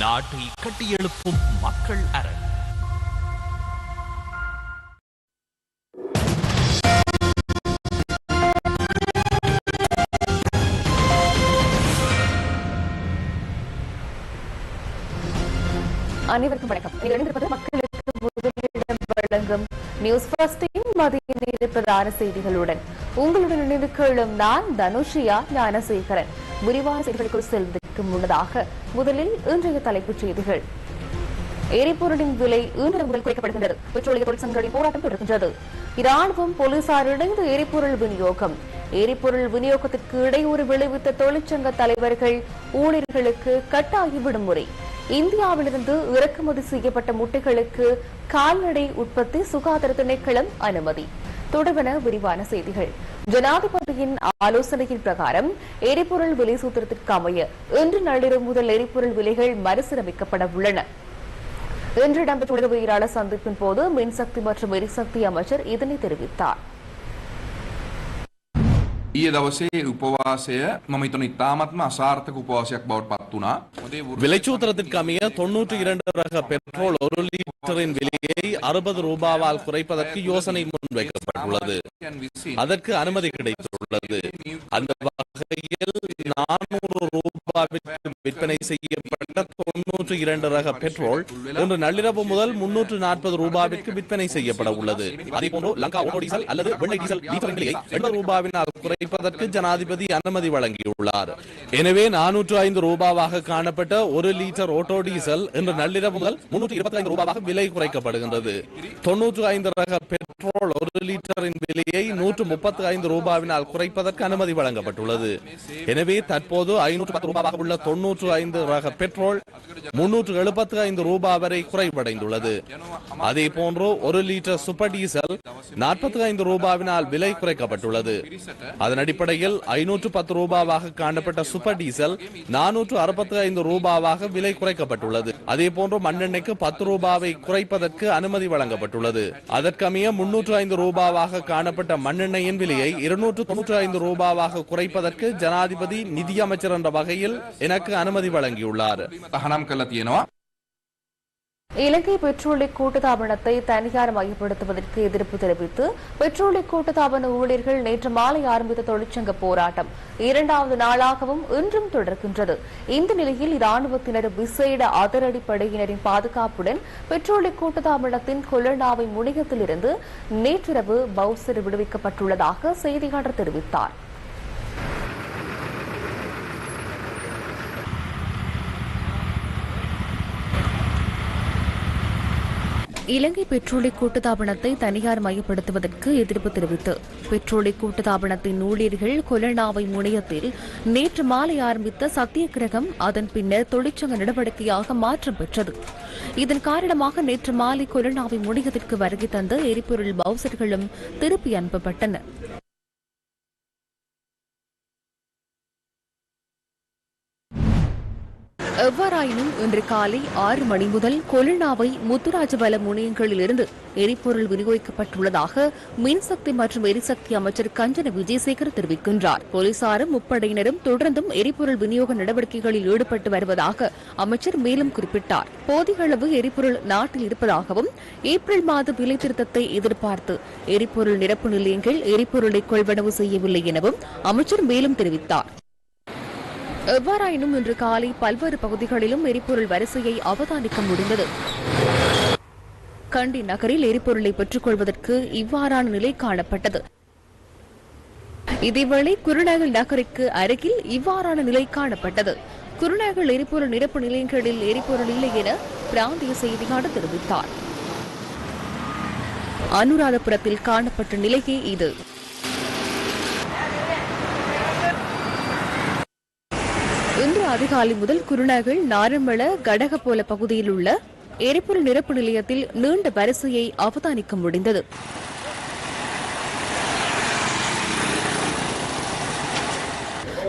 நாட்டை கட்டியெழுப்பும் மக்கள் அரண். அனைவருக்கும் வணக்கம். நீங்கள் இணைந்திருப்பது மக்களுக்கு முதலிடம் வழங்கும் நியூஸ் பாஸ்டின் மதிய நேர பிரதான செய்திகளுடன். உங்களுடன் இணைந்து கொள்ளும் நான் தனுஷியா ஞானசேகரன். விரிவான செய்திகளுக்குள் செல்வது செல்வதற்கு முன்னதாக முதலில் இன்றைய தலைப்புச் செய்திகள். எரிபொருளின் விலை இன்று முதல் குறைக்கப்படுகின்றது. பெட்ரோலிய தொழிற்சங்கங்களின் போராட்டம் தொடர்கின்றது. இராணுவம் போலீசார் இணைந்து எரிபொருள் விநியோகம். எரிபொருள் விநியோகத்திற்கு இடையூறு விளைவித்த தொழிற்சங்க தலைவர்கள் ஊழியர்களுக்கு கட்டாய விடுமுறை இந்தியாவிலிருந்து இறக்குமதி செய்யப்பட்ட முட்டைகளுக்கு கால்நடை உற்பத்தி சுகாதார திணைக்களம் அனுமதி. தொடர்பென விரிவான செய்திகள். ஜனாதிபதியின் ஆலோசனையின் பிரகாரம் எரிபொருள் விலை சூத்திரத்திற்கு அமைய இன்று நள்ளிரவு முதல் எரிபொருள் விலைகள் மறுசீரமைக்கப்பட உள்ளன. இன்று இடம்பெற்ற உயிரான சந்திப்பின் போது மின்சக்தி மற்றும் எரிசக்தி அமைச்சர் இதனை தெரிவித்தார். ඊය දවසේ උපවාසය මම හිතන ඉතාමත්ම අසාර්ථක උපවාසයක් බවට පත් වුණා. මොදේ වෘ- விலைச்சூத்திரத்திற்கு அமைய தொன்னூற்றி இரண்டு ரக பெட்ரோல் ஒரு லிட்டரின் விலையை அறுபது ரூபாவால் குறைப்பதற்கு யோசனை முன்வைக்கப்பட்டுள்ளது යන් විසින් அதற்கு அனுமதி கிடைத்துள்ளது அந்த வகையில் நானூறு ரூபாவிற்கு விற்பனை செய்யப்பட்ட தொன்னூற்று இரண்டு ரக பெட்ரோல் இன்று நள்ளிரவு முதல் முன்னூற்று நாற்பது ரூபாவிற்கு விற்பனை செய்யப்பட உள்ளது. அதேபோன்று லங்கா ஓட்டோ டீசல் அல்லது வெள்ளை டீசல் லீட்டரின் விலையை எண்பது ரூபாவினால் குறைப்பதற்கு ஜனாதிபதி அனுமதி வழங்கியுள்ளார். எனவே நானூற்று ஐந்து ரூபாவாக காணப்பட்ட ஒரு லிட்டர் ஓட்டோ டீசல் இன்று நள்ளிரவு முதல் முன்னூற்று இருபத்தி ஐந்து ரூபாவாக விலை குறைக்கப்படுகின்றது. தொன்னூற்று ஐந்து ரக பெட்ரோல் ஒரு லிட்டரின் விலையை நூற்று முப்பத்தி ஐந்து ரூபாவினால் குறைப்பதற்கு அனுமதி வழங்கப்பட்டுள்ளது. எனவே தற்போது ஐநூற்று பத்து ரூபாய் உள்ள தொன்னூற்று ஐந்து ரக பெட்ரோல் முன்னூற்று எழுபத்து ஐந்து ரூபாய் வரை குறைவடைந்துள்ளது. அதே போன்று ஒரு லிட்டர் சூப்பர் டீசல் நாற்பத்தி ஐந்து ரூபாவினால் விலை குறைக்கப்பட்டுள்ளது. அதன் அடிப்படையில் ஐநூற்று பத்து ரூபாவாக காணப்பட்ட சூப்பர் டீசல் நானூற்று அறுபத்தி ஐந்து ரூபாவாக விலை குறைக்கப்பட்டுள்ளது. அதே போன்று மண்ணெண்ணெய்க்கு பத்து ரூபாவை குறைப்பதற்கு அனுமதி வழங்கப்பட்டுள்ளது. அதற்கமைய முன்னூற்று ஐந்து ரூபாவாக காணப்பட்ட மண்ணெண்ணெயின் விலையை இருநூற்று தொன்னூற்று ஐந்து ரூபாவாக குறைப்பதற்கு ஜனாதிபதி நிதியமைச்சர் என்ற வகையில் எனக்கு அனுமதி வழங்கியுள்ளார். இலங்கை பெட்ரோலிக் கூட்டுத்தாபனத்தை தனியார் மையப்படுத்துவதற்கு எதிர்ப்பு தெரிவித்து பெட்ரோலிக் கூட்டுத்தாபன ஊழியர்கள் நேற்று மாலை ஆரம்பித்த தொழிற்சங்க போராட்டம் இரண்டாவது நாளாகவும் இன்றும் தொடர்கின்றது. இந்த நிலையில் இராணுவத்தினர் விசேட அதிரடி படையினரின் பாதுகாப்புடன் பெட்ரோலிக் கூட்டுத்தாபனத்தின் கொலனாவை முனையத்திலிருந்து நேற்றிரவு பவுசர் விடுவிக்கப்பட்டுள்ளதாக செய்தியாளர் தெரிவித்தாா் இலங்கை பெட்ரோலிய கூட்டுத்தாபனத்தை தனியார் மையப்படுத்துவதற்கு எதிர்ப்பு தெரிவித்து பெட்ரோலிய கூட்டுத்தாபனத்தின் ஊழியர்கள் கொலனாவை முனையத்தில் நேற்று மாலை ஆரம்பித்த சத்தியகிரகம் அதன் பின்னர் தொழிற்சங்க நடவடிக்கையாக மாற்றம் பெற்றது. இதன் காரணமாக நேற்று மாலை கொலனாவை முனையத்திற்கு வருகை தந்த எரிபொருள் பவுசர்களும் திருப்பி அனுப்பப்பட்டன எவ்வாறாயினும் இன்று காலை ஆறு மணி முதல் கொல்லுணாவை முத்துராஜபல முனையங்களிலிருந்து எரிபொருள் விநியோகிக்கப்பட்டுள்ளதாக மின்சக்தி மற்றும் எரிசக்தி அமைச்சர் கஞ்சன விஜயசேகர் தெரிவிக்கின்றார். போலீசாரும் முப்படையினரும் தொடர்ந்தும் எரிபொருள் விநியோக நடவடிக்கைகளில் ஈடுபட்டு வருவதாக அமைச்சர் மேலும் குறிப்பிட்டார். போதிய அளவு எரிபொருள் நாட்டில் இருப்பதாகவும் ஏப்ரல் மாத விலை திருத்தத்தை எதிர்பார்த்து எரிபொருள் நிரப்பு நிலையங்கள் எரிபொருளை கொள்வனவு செய்யவில்லை எனவும் அமைச்சர் மேலும் தெரிவித்தார். எவ்வாறாயினும் இன்று காலை பல்வேறு பகுதிகளிலும் எரிபொருள் வரிசையை அவதானிக்க முடிந்தது. கண்டி நகரில் எரிபொருளை பெற்றுக் கொள்வதற்கு இவ்வாறான நிலை காணப்பட்டது. இதேவேளை குருநகல் நகருக்கு அருகில் இவ்வாறான நிலை காணப்பட்டது. குருநகல் எரிபொருள் நிரப்பு நிலையங்களில் எரிபொருள் இல்லை என பிராந்திய செய்தியாளர் தெரிவித்தார். அனுராதபுரத்தில் காணப்பட்ட நிலையே இது. இன்று அதிகாலை முதல் குருநகல் நாரமள கடகப்போல பகுதியில் உள்ள எரிபொருள் நிரப்பு நிலையத்தில் நீண்ட வரிசையை அவதானிக்க முடிந்தது.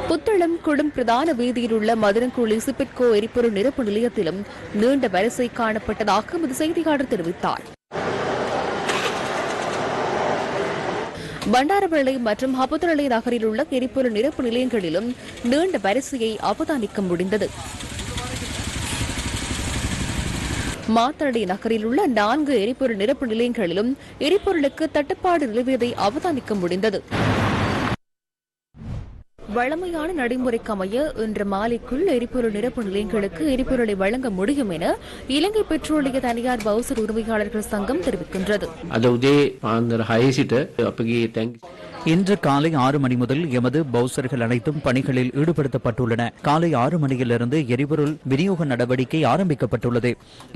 புத்தளம் குடும் பிரதான வீதியில் உள்ள மதுரங்குழி சிபிட்கோ எரிபொருள் நிரப்பு நிலையத்திலும் நீண்ட வரிசை காணப்பட்டதாக எமது செய்தியாளர் தெரிவித்தார். பண்டாரவளை மற்றும் அபுதரளை நகரில் உள்ள எரிபொருள் நிரப்பு நிலையங்களிலும் நீண்ட வரிசையை அவதானிக்க முடிந்தது. மாத்தளை நகரில் உள்ள நான்கு எரிபொருள் நிரப்பு நிலையங்களிலும் எரிபொருளுக்கு தட்டுப்பாடு நிலவியதை அவதானிக்க முடிந்தது. வழமையான நடைமுறைக்கு அமைய இன்று மாலைக்குள் எரிபொருள் நிரப்பு நிலையங்களுக்கு எரிபொருளை வழங்க முடியும் என இலங்கை பெட்ரோலிய தனியார் பவுசர் உரிமையாளர்கள் சங்கம் தெரிவிக்கின்றது. இன்று காலை ஆறு மணி முதல் எமது பவுசர்கள் அனைத்தும் பணிகளில் ஈடுபடுத்தப்பட்டுள்ளன. காலை ஆறு மணியிலிருந்து எரிபொருள் விநியோக நடவடிக்கை ஆரம்பிக்கப்பட்டுள்ளது.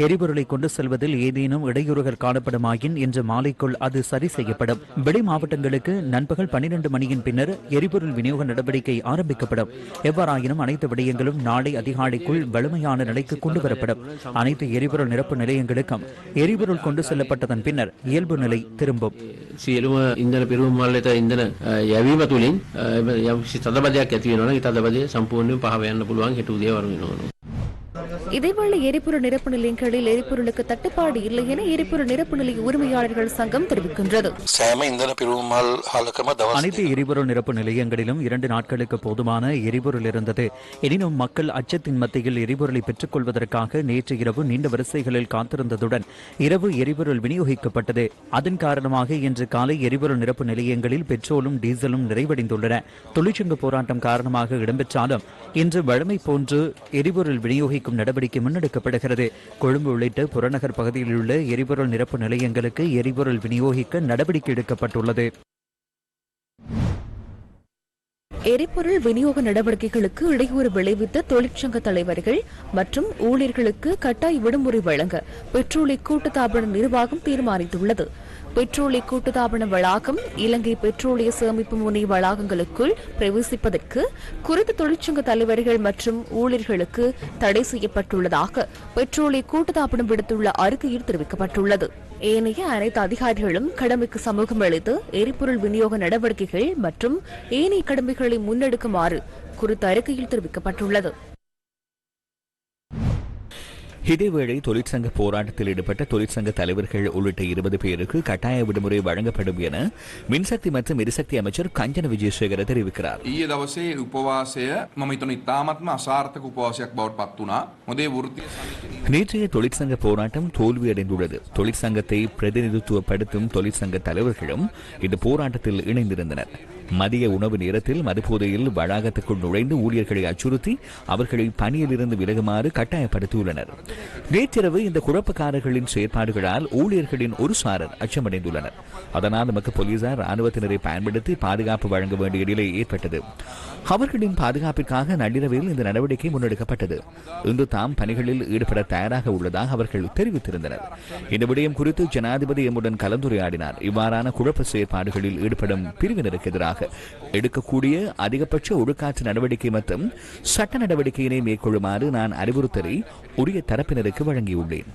எரிபொருளை கொண்டு செல்வதில் ஏதேனும் இடையூறுகள் காணப்படுமாயின் இன்று மாலைக்குள் அது சரி செய்யப்படும். வெளி மாவட்டங்களுக்கு நண்பகல் பனிரெண்டு மணியின் பின்னர் எரிபொருள் விநியோக நடவடிக்கை ஆரம்பிக்கப்படும். எவ்வாறாயினும் அனைத்து விடயங்களும் நாளை அதிகாலைக்குள் வலிமையான நிலைக்கு கொண்டு வரப்படும். அனைத்து எரிபொருள் நிரப்பு நிலையங்களுக்கும் எரிபொருள் கொண்டு செல்லப்பட்டதன் பின்னர் இயல்பு நிலை திரும்பும். இந்த සියලුම ඉන්දන පිරුම් මල්ලට ඉන්දන අ, යැවීම තුළින් අ, එම යම්කිසි තදබදයක් ඇති වෙනවා නම් ඒ තදබදය සම්පූර්ණයෙන් පහව යන්න පුළුවන් හෙට උදේ වරු වෙනවා. இதேவேளை எரிபொருள் நிரப்பு நிலையங்களில் எரிபொருளுக்கு தட்டுப்பாடு இல்லை என எரிபொருள் நிரப்பு நிலைய உரிமையாளர்கள் சங்கம் தெரிவிக்கின்றது. அனைத்து எரிபொருள் நிரப்பு நிலையங்களிலும் இரண்டு நாட்களுக்கு போதுமான எரிபொருள் இருந்தது. எனினும் மக்கள் அச்சத்தின் மத்தியில் எரிபொருளை பெற்றுக் கொள்வதற்காக நேற்று இரவு நீண்ட வரிசைகளில் காத்திருந்ததுடன் இரவு எரிபொருள் விநியோகிக்கப்பட்டது. அதன் காரணமாக இன்று காலை எரிபொருள் நிரப்பு நிலையங்களில் பெட்ரோலும் டீசலும் நிறைவடைந்துள்ளன. தொழிற்சங்க போராட்டம் காரணமாக இடம்பெற்றாலும் இன்று வழமை போன்று எரிபொருள் விநியோகிக்கும் நடவடிக்கை நடவடிக்கை முன்னெடுக்கப்படுகிறது. கொழும்பு உள்ளிட்ட புறநகர் பகுதியில் உள்ள எரிபொருள் நிரப்பு நிலையங்களுக்கு எரிபொருள் விநியோகிக்க நடவடிக்கை எடுக்கப்பட்டுள்ளது. எரிபொருள் விநியோக நடவடிக்கைகளுக்கு இடையூறு விளைவித்த தொழிற்சங்க தலைவர்கள் மற்றும் ஊழியர்களுக்கு கட்டாய விடுமுறை வழங்க பெட்ரோலிய கூட்டுத்தாபன நிர்வாகம் தீர்மானித்துள்ளது. பெட்ரோலிய கூட்டுத்தாபன வளாகம் இலங்கை பெட்ரோலிய சேமிப்பு முனை வளாகங்களுக்குள் பிரவேசிப்பதற்கு குறித்த தொழிற்சங்க தலைவர்கள் மற்றும் ஊழியர்களுக்கு தடை செய்யப்பட்டுள்ளதாக பெட்ரோலிய கூட்டுத்தாபனம் விடுத்துள்ள அறிக்கையில் தெரிவிக்கப்பட்டுள்ளது. ஏனைய அனைத்து அதிகாரிகளும் கடமைக்கு சமூகம் அளித்து எரிபொருள் விநியோக நடவடிக்கைகள் மற்றும் ஏனைய கடமைகளை முன்னெடுக்குமாறு குறித்த அறிக்கையில் தெரிவிக்கப்பட்டுள்ளது. இதேவேளை தொழிற்சங்க போராட்டத்தில் ஈடுபட்ட தொழிற்சங்க தலைவர்கள் உள்ளிட்ட இருபது பேருக்கு கட்டாய விடுமுறை வழங்கப்படும் என மின்சக்தி மற்றும் எரிசக்தி அமைச்சர் கஞ்சன விஜயசேகர தெரிவிக்கிறார் ඊයේ දවසේ උපවාසය මම හිතන ඉතාමත්ම අසාර්ථක උපවාසයක් බවට පත් වුණා. මොදේ වෘත්තිය සමිතිය நேற்றைய தொழிற்சங்க போராட்டம் தோல்வியடைந்துள்ளது தொழிற்சங்கத்தை பிரதிநிதித்துவப்படுத்தும் தொழிற்சங்க தலைவர்களும் இந்த போராட்டத்தில் இணைந்திருந்தனர் மதிய உணவு நேரத்தில் மதுபோதையில் வளாகத்துக்குள் நுழைந்து ஊழியர்களை அச்சுறுத்தி அவர்களை பணியிலிருந்து விலகுமாறு கட்டாயப்படுத்தியுள்ளனர். நேற்றிரவு இந்த குழப்பக்காரர்களின் செயற்பாடுகளால் ஊழியர்களின் ஒரு சாரர் அச்சமடைந்துள்ளனர். அதனால் நமக்கு போலீசார் ராணுவத்தினரை பயன்படுத்தி பாதுகாப்பு வழங்க வேண்டிய நிலை ஏற்பட்டது. அவர்களின் பாதுகாப்பிற்காக நள்ளிரவில் இந்த நடவடிக்கை முன்னெடுக்கப்பட்டது. இன்று தாம் பணிகளில் ஈடுபட தயாராக உள்ளதாக அவர்கள் தெரிவித்திருந்தனர். இந்த விடயம் குறித்து ஜனாதிபதி எம்முடன் கலந்துரையாடினார். இவ்வாறான குழப்ப செயற்பாடுகளில் ஈடுபடும் பிரிவினருக்கு எதிராக தொடர்பாக எடுக்கக்கூடிய அதிகபட்ச ஒழுக்காற்று நடவடிக்கை மற்றும் சட்ட நடவடிக்கையினை மேற்கொள்ளுமாறு நான் அறிவுறுத்தலை உரிய தரப்பினருக்கு வழங்கியுள்ளேன்.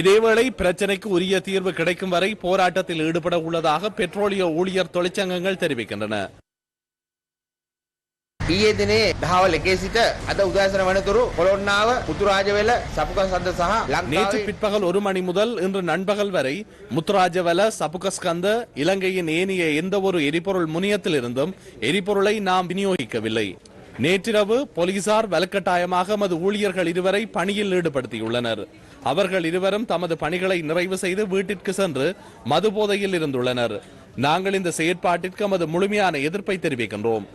இதேவேளை பிரச்சனைக்கு உரிய தீர்வு கிடைக்கும் வரை போராட்டத்தில் ஈடுபட உள்ளதாக பெட்ரோலிய ஊழியர் தொழிற்சங்கங்கள் தெரிவிக்கின்றன. ඊයේ දිනේ දහවල් එකේ සිට අද උදෑසන වනතුරු කොළොන්නාව පුතුරාජවෙල සපුකසන්ද සහ நேற்று ලංකාවේ பிற்பகல் ஒரு மணி முதல் இன்று நண்பகல் வரை முத்துராஜவல சபுகஸ்கந்த இலங்கையின் ஏனைய எந்த ஒரு எரிபொருள் முனையத்திலிருந்தும் எரிபொருளை நாம் விநியோகிக்கவில்லை நேற்றிரவு போலீசார் வலுக்கட்டாயமாக நமது ஊழியர்கள் இருவரை பணியில் ஈடுபடுத்தியுள்ளனர் அவர்கள் இருவரும் தமது பணிகளை நிறைவு செய்து வீட்டிற்கு சென்று மது போதையில் இருந்துள்ளனர் நாங்கள் இந்த செயற்பாட்டிற்கு நமது முழுமையான எதிர்ப்பை தெரிவிக்கின்றோம்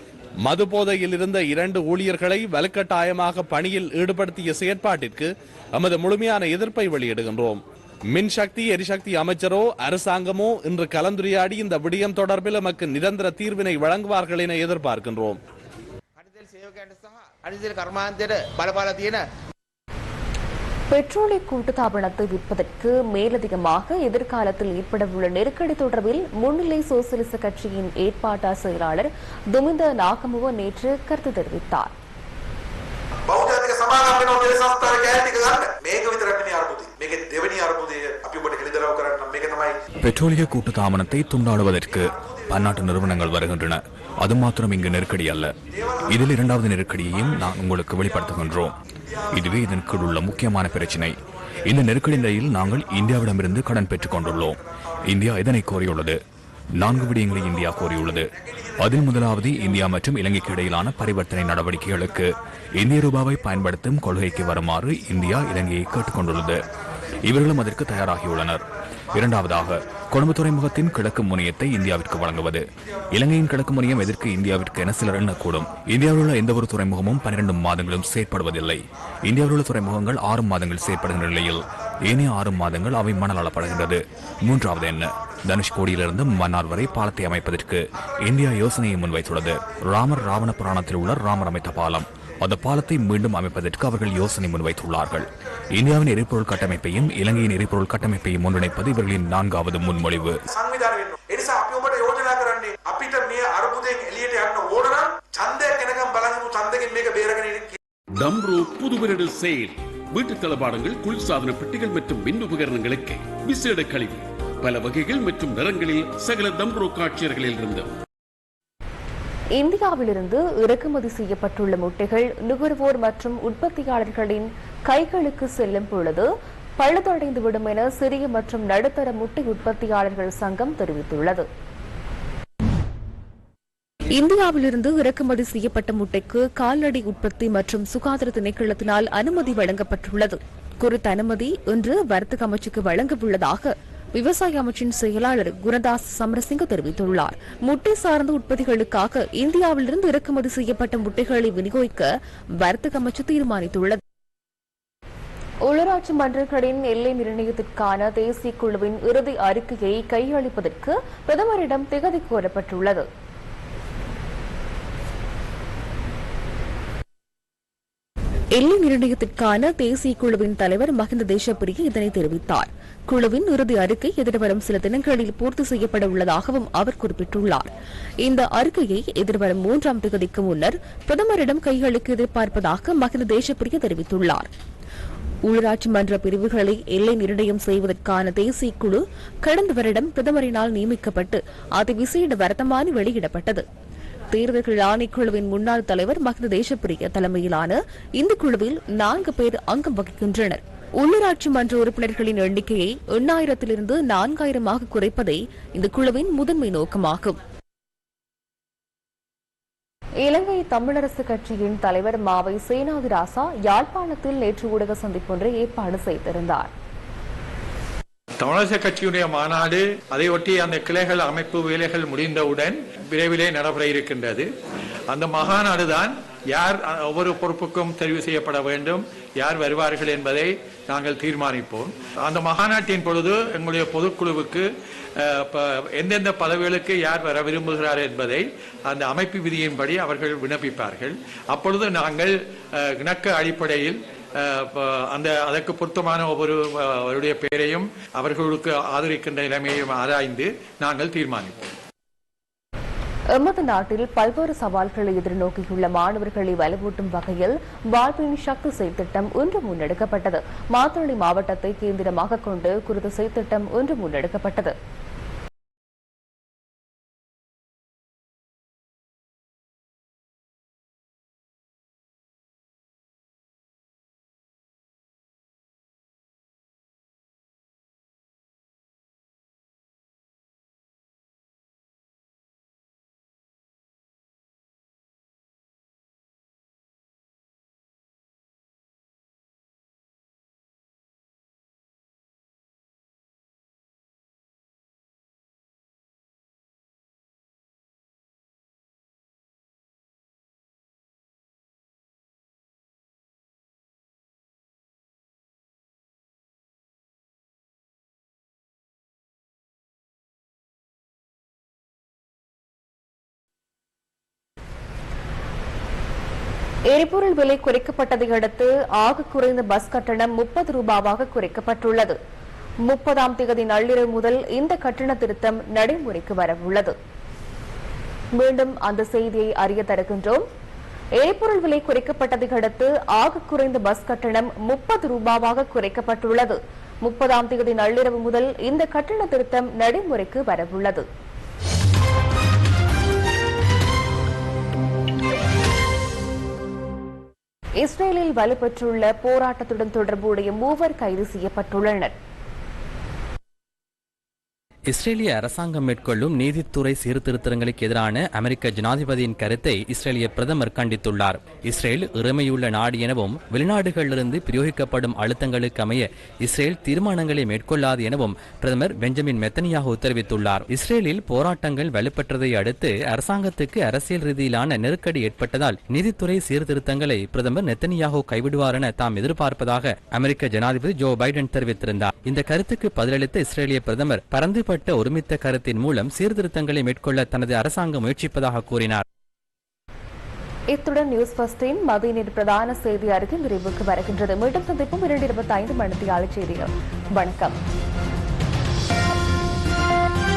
மது போதையில் இருந்த இரண்டு ஊழியர்களை வலுக்கட்டாயமாக பணியில் ஈடுபடுத்திய செயற்பாட்டிற்கு எமது முழுமையான எதிர்ப்பை வெளியிடுகின்றோம். மின்சக்தி எரிசக்தி அமைச்சரோ அரசாங்கமோ இன்று கலந்துரையாடி இந்த விடயம் தொடர்பில் நமக்கு நிரந்தர தீர்வினை வழங்குவார்கள் என எதிர்பார்க்கின்றோம். பெட்ரோலை கூட்டுத்தாபனத்தை விற்பதற்கு மேலதிகமாக எதிர்காலத்தில் ஏற்படவுள்ள நெருக்கடி தொடர்பில் முன்னிலை சோசியலிச கட்சியின் ஏற்பாட்டா செயலாளர் துமிந்த நாகமுவ நேற்று கருத்து தெரிவித்தார். பெட்ரோலிய கூட்டுத்தாபனத்தை துண்டாடுவதற்கு பன்னாட்டு நிறுவனங்கள் வருகின்றன. அது மாத்திரம் இங்கு நெருக்கடி அல்ல. இதில் இரண்டாவது நெருக்கடியையும் நான் உங்களுக்கு வெளிப்படுத்துகின்றோம். இதுவே இதன் கீழ் உள்ள முக்கியமான பிரச்சினை. இந்த நெருக்கடி நிலையில் நாங்கள் இந்தியாவிடமிருந்து கடன் பெற்றுக் கொண்டுள்ளோம். இந்தியா இதனை கோரியுள்ளது. நான்கு விடயங்களை இந்தியா கோரியுள்ளது. அதில் முதலாவது இந்தியா மற்றும் இலங்கைக்கு இடையிலான பரிவர்த்தனை நடவடிக்கைகளுக்கு இந்திய ரூபாவை பயன்படுத்தும் கொள்கைக்கு வருமாறு இந்தியா இலங்கையை கேட்டுக்கொண்டுள்ளது. இவர்களும் அதற்கு தயாராகியுள்ளனர். இரண்டாவதாக கொழும்பு துறைமுகத்தின் கிழக்கு முனையத்தை இந்தியாவிற்கு வழங்குவது. இலங்கையின் கிழக்கு முனையம் எதிர்க்க இந்தியாவிற்கு என சிலர் எண்ணக்கூடும். இந்தியாவில் உள்ள எந்த ஒரு துறைமுகமும் பன்னிரண்டு மாதங்களும் செயற்படுவதில்லை. இந்தியாவில் உள்ள துறைமுகங்கள் ஆறு மாதங்கள் செயற்படுகின்ற நிலையில் ஏனைய ஆறு மாதங்கள் அவை மணலாளப்படுகின்றது. மூன்றாவது என்ன? தனுஷ்கோடியிலிருந்து மன்னார் வரை பாலத்தை அமைப்பதற்கு இந்தியா யோசனையை முன்வைத்துள்ளது. ராமர் ராவண புராணத்தில் உள்ள ராமர் அமைத்த பாலம். அந்த பாலத்தை மீண்டும் அமைப்பதற்கு அவர்கள் யோசனை முன்வைத்துள்ளார்கள். இந்தியாவின் எரிபொருள் கட்டமைப்பையும் இலங்கையின் எரிபொருள் கட்டமைப்பையும் ஒன்றிணைப்பது இவர்களின் நான்காவது முன்மொழிவு. டம்ரோ செயல் வீட்டு தளபாடங்கள் குளிர்சாதன பெட்டிகள் மற்றும் மின் உபகரணங்களுக்கு விசேட கழிவு. பல வகைகள் மற்றும் நிறங்களில் சகல தம்ரோ காட்சியர்களில் இருந்தும் இந்தியாவிலிருந்து இறக்குமதி செய்யப்பட்டுள்ள முட்டைகள் நுகர்வோர் மற்றும் உற்பத்தியாளர்களின் கைகளுக்கு செல்லும் பொழுது பழுதடைந்துவிடும் என சிறிய மற்றும் நடுத்தர முட்டை உற்பத்தியாளர்கள் சங்கம் தெரிவித்துள்ளது. இந்தியாவிலிருந்து இறக்குமதி செய்யப்பட்ட முட்டைக்கு கால்நடை உற்பத்தி மற்றும் சுகாதார திணைக்களத்தினால் அனுமதி வழங்கப்பட்டுள்ளது. குறித்த அனுமதி இன்று வர்த்தக அமைச்சுக்கு வழங்க உள்ளதாக விவசாய அமைச்சின் செயலாளர் குணதாஸ் சமரசிங்க தெரிவித்துள்ளார். முட்டை சார்ந்த உற்பத்திகளுக்காக இந்தியாவிலிருந்து இறக்குமதி செய்யப்பட்ட முட்டைகளை விநியோகிக்க வர்த்தக அமைச்சு தீர்மானித்துள்ளது. உள்ளூராட்சி மன்றங்களின் எல்லை நிர்ணயத்திற்கான தேசிய குழுவின் இறுதி அறிக்கையை கையளிப்பதற்கு பிரதமரிடம் திகதி கோரப்பட்டுள்ளது. எல்லை நிர்ணயத்திற்கான தேசிய குழுவின் தலைவர் மஹிந்த தேசப்பிரிய இதனை தெரிவித்தார். குழுவின் இறுதி அறிக்கை எதிர்வரும் சில தினங்களில் பூர்த்தி செய்யப்பட உள்ளதாகவும் அவர் குறிப்பிட்டுள்ளார். இந்த அறிக்கையை எதிர்வரும் மூன்றாம் தேதிக்கு முன்னர் பிரதமரிடம் கைகளுக்கு எதிர்பார்ப்பதாக மகிந்த தேசப்பிரிய தெரிவித்துள்ளார். உள்ளாட்சி மன்ற பிரிவுகளை எல்லை நிர்ணயம் செய்வதற்கான தேசிய குழு கடந்த வருடம் பிரதமரினால் நியமிக்கப்பட்டு அது விசேட வர்த்தமானி வெளியிடப்பட்டது. தேர்தல்கள் ஆணைக்குழுவின் முன்னாள் தலைவர் மகிந்த தேசப்பிரிய தலைமையிலான இந்த குழுவில் நான்கு பேர் அங்கம் வகிக்கின்றனர். உள்ளூராட்சி மன்ற உறுப்பினர்களின் எண்ணிக்கையை எண்ணாயிரத்திலிருந்து நான்காயிரமாக குறைப்பதே இந்த குழுவின் முதன்மை நோக்கமாகும். இலங்கை தமிழரசு கட்சியின் தலைவர் மாவை சேனாதிராசா யாழ்ப்பாணத்தில் நேற்று ஊடக சந்திப்பொன்றை ஏற்பாடு செய்திருந்தார். தமிழக கட்சியுடைய மாநாடு அதையொட்டி அந்த கிளைகள் அமைப்பு வேலைகள் முடிந்தவுடன் விரைவிலே நடைபெற இருக்கின்றது. அந்த மகாநாடு தான் யார் ஒவ்வொரு பொறுப்புக்கும் தெரிவு செய்யப்பட வேண்டும். யார் வருவார்கள் என்பதை நாங்கள் தீர்மானிப்போம். அந்த மகாநாட்டின் பொழுது எங்களுடைய பொதுக்குழுவுக்கு ப- எந்தெந்த பதவிகளுக்கு யார் வர விரும்புகிறார் என்பதை அந்த அமைப்பு விதியின்படி அவர்கள் விண்ணப்பிப்பார்கள். அப்பொழுது நாங்கள் இணக்க அடிப்படையில் அந்த அதற்கு பொருத்தமான ஒவ்வொரு அவருடைய பெயரையும் அவர்களுக்கு ஆதரிக்கின்ற நிலைமையையும் ஆராய்ந்து நாங்கள் தீர்மானிப்போம். எமது நாட்டில் பல்வேறு சவால்களை எதிர்நோக்கியுள்ள மாணவர்களை வலுவூட்டும் வகையில் வாழ்வின் சக்தி செய்திட்டம் இன்று முன்னெடுக்கப்பட்டது. மாத்தளை மாவட்டத்தை கேந்திரமாக கொண்டு குறித்த செய்திட்டம் இன்று முன்னெடுக்கப்பட்டது. எரிபொருள் விலை குறைக்கப்பட்டதை அடுத்து ஆக குறைந்த பஸ் கட்டணம் முப்பது ரூபாவாக குறைக்கப்பட்டுள்ளது. முப்பதாம் தேதி நள்ளிரவு முதல் இந்த கட்டண திருத்தம் நடைமுறைக்கு வரவுள்ளது. மீண்டும் அந்த செய்தியை அறிய தருகின்றோம். எரிபொருள் விலை குறைக்கப்பட்டதை அடுத்து ஆக குறைந்த பஸ் கட்டணம் முப்பது ரூபாவாக குறைக்கப்பட்டுள்ளது. முப்பதாம் தேதி நள்ளிரவு முதல் இந்த கட்டண திருத்தம் நடைமுறைக்கு வரவுள்ளது. இஸ்ரேலில் வலுப்பெற்றுள்ள போராட்டத்துடன் தொடர்புடைய மூவர் கைது செய்யப்பட்டுள்ளனர். இஸ்ரேலிய அரசாங்கம் மேற்கொள்ளும் நீதித்துறை சீர்திருத்தங்களுக்கு எதிரான அமெரிக்க ஜனாதிபதியின் கருத்தை இஸ்ரேலிய பிரதமர் கண்டித்துள்ளார். இஸ்ரேல் இறமையுள்ள நாடு எனவும் வெளிநாடுகளிலிருந்து பிரயோகிக்கப்படும் அழுத்தங்களுக்கு அமைய இஸ்ரேல் தீர்மானங்களை மேற்கொள்ளாது எனவும் பிரதமர் பெஞ்சமின் மெத்தனியாக தெரிவித்துள்ளார். இஸ்ரேலில் போராட்டங்கள் வலுப்பெற்றதை அடுத்து அரசாங்கத்துக்கு அரசியல் ரீதியிலான நெருக்கடி ஏற்பட்டதால் நீதித்துறை சீர்திருத்தங்களை பிரதமர் நெத்தனியாகு கைவிடுவார் என தாம் எதிர்பார்ப்பதாக அமெரிக்க ஜனாதிபதி ஜோ பைடன் தெரிவித்திருந்தார். இந்த கருத்துக்கு பதிலளித்த இஸ்ரேலிய பிரதமர் பரந்துபட்ட ஒருமித்த கருத்தின் மூலம் சீர்திருத்தங்களை மேற்கொள்ள தனது அரசாங்கம் முயற்சிப்பதாக கூறினார். இத்துடன் நியூஸ் பஸ்டின் மதிய பிரதான செய்தி அறிக்கை நிறைவுக்கு வருகின்றது. மீண்டும் சந்திப்பும் இரண்டு இருபத்தி ஐந்து மணித்தியாளர் செய்திகள். வணக்கம்.